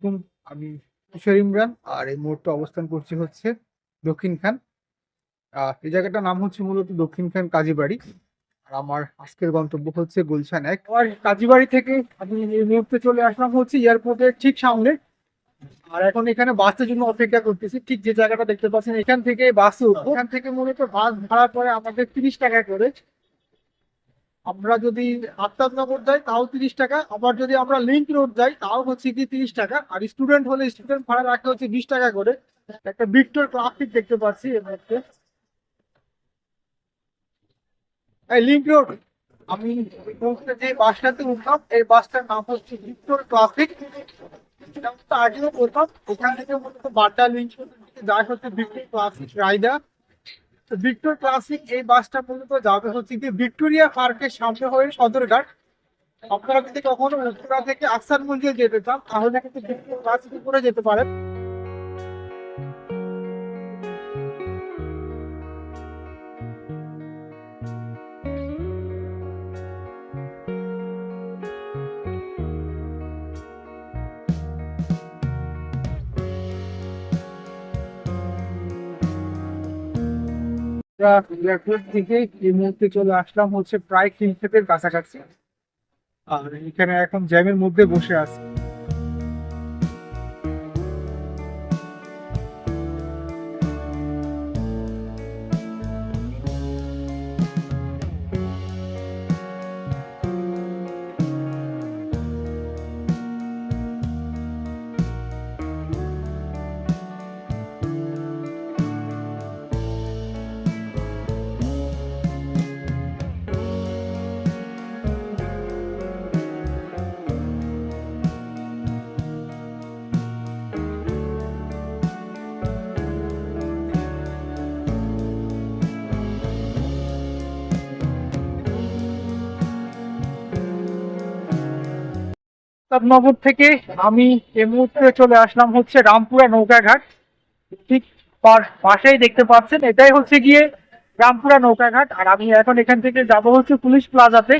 আলাইকুম। আমি কিশোর ইমরান আর এই মুহূর্তে অবস্থান করছি হচ্ছে দক্ষিণ খান। এই জায়গাটার নাম হচ্ছে মূলত দক্ষিণ খান কাজীবাড়ি। আর আমার আজকের গন্তব্য হচ্ছে গুলশান এক। আর কাজীবাড়ি থেকে আমি এই মুহূর্তে চলে আসলাম হচ্ছে এয়ারপোর্টের ঠিক সামনে। আর এখন এখানে বাসের জন্য অপেক্ষা করতেছি। ঠিক যে জায়গাটা দেখতে পাচ্ছেন, এখান থেকে বাসে এখান থেকে মূলত বাস ভাড়া করে আমাদের তিরিশ টাকা করে। আমরা যদি আফতাবনগর যাই, তাও তিরিশ টাকা। আবার যদি আমরা লিঙ্ক রোড যাই, তাও হচ্ছে কি তিরিশ টাকা। আর স্টুডেন্ট হলে স্টুডেন্ট ভাড়া রাখা হচ্ছে বিশ টাকা করে। একটা ভিক্টর ক্লাসিক দেখতে পাচ্ছি মধ্যে এই লিঙ্ক রোড। আমি যে বাসটাতে উঠলাম, এই বাসটার নাম হচ্ছে ভিক্টর এটা আগেও বলতাম ওখান থেকে মূলত বাড্ডা লিঙ্ক যায় হচ্ছে ভিক্টর ক্লাসিক রায়দা। ভিক্টর ক্লাসিক এই বাসটা মূলত যাবে হচ্ছে কি ভিক্টোরিয়া পার্কের সামনে হয়ে সদরঘাট। আপনারা যদি কখনো উত্তরা থেকে আকসার মন্দির যেতে চান, তাহলে কিন্তু ভিক্টর ক্লাসিক করে যেতে পারেন। এয়ারপোর্ট থেকে এই মুহূর্তে চলে আসলাম হচ্ছে প্রায় কিংসেপের কাছাকাছি। আর এখানে এখন জ্যামের মধ্যে বসে আছি। প্রতাপনগর থেকে আমি এই মুহূর্তে চলে আসলাম হচ্ছে রামপুরা নৌকাঘাট। ঠিক পাশেই দেখতে পাচ্ছেন, এটাই হচ্ছে গিয়ে রামপুরা নৌকাঘাট। আর আমি এখন এখান থেকে যাব হচ্ছে পুলিশ প্লাজাতে।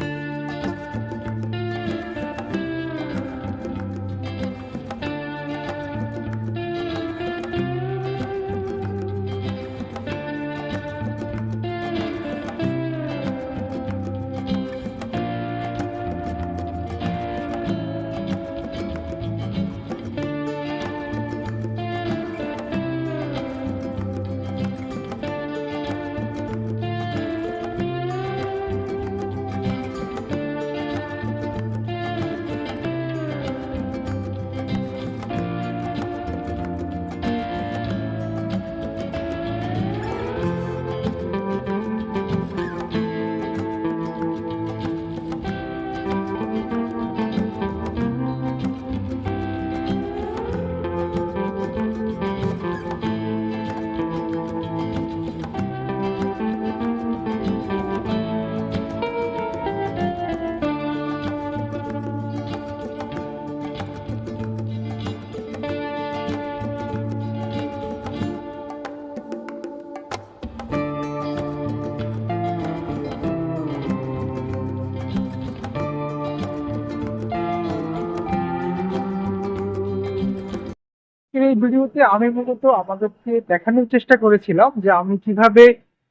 এই ভিডিওতে আমি মূলত আমাদেরকে দেখানোর চেষ্টা করেছিলাম যে আমি কীভাবে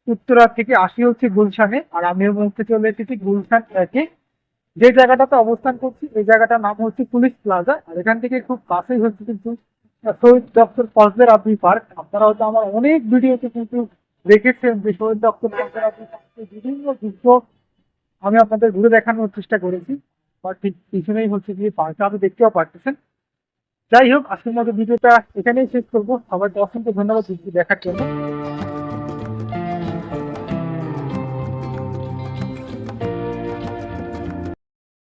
উত্তরা থেকে আসি হচ্ছে গুলশানে, আর আমি মুহূর্তে চলে এসেছি গুলশান একে যে জায়গাটাতে অবস্থান করছি, এই জায়গাটার নাম হচ্ছে পুলিশ প্লাজা, আর এখান থেকে খুব কাছেই হচ্ছে কিন্তু শহীদ ডক্টর ফজলের আবি পার্ক। আপনারা হয়তো আমার অনেক ভিডিওতে কিন্তু দেখেছেন যে শহীদ ডক্টর ফজলের পার্কের বিভিন্ন দৃশ্য আমি আপনাদের ঘুরে দেখানোর চেষ্টা করেছি। বা ঠিক পিছনেই হচ্ছে গিয়ে পার্কটা, আপনি দেখতেও পারতেছেন। যাই হোক আজকের মতো ভিডিওটা এখানেই শেষ করব। সবাইকে অসংখ্য ধন্যবাদ দেখার জন্য।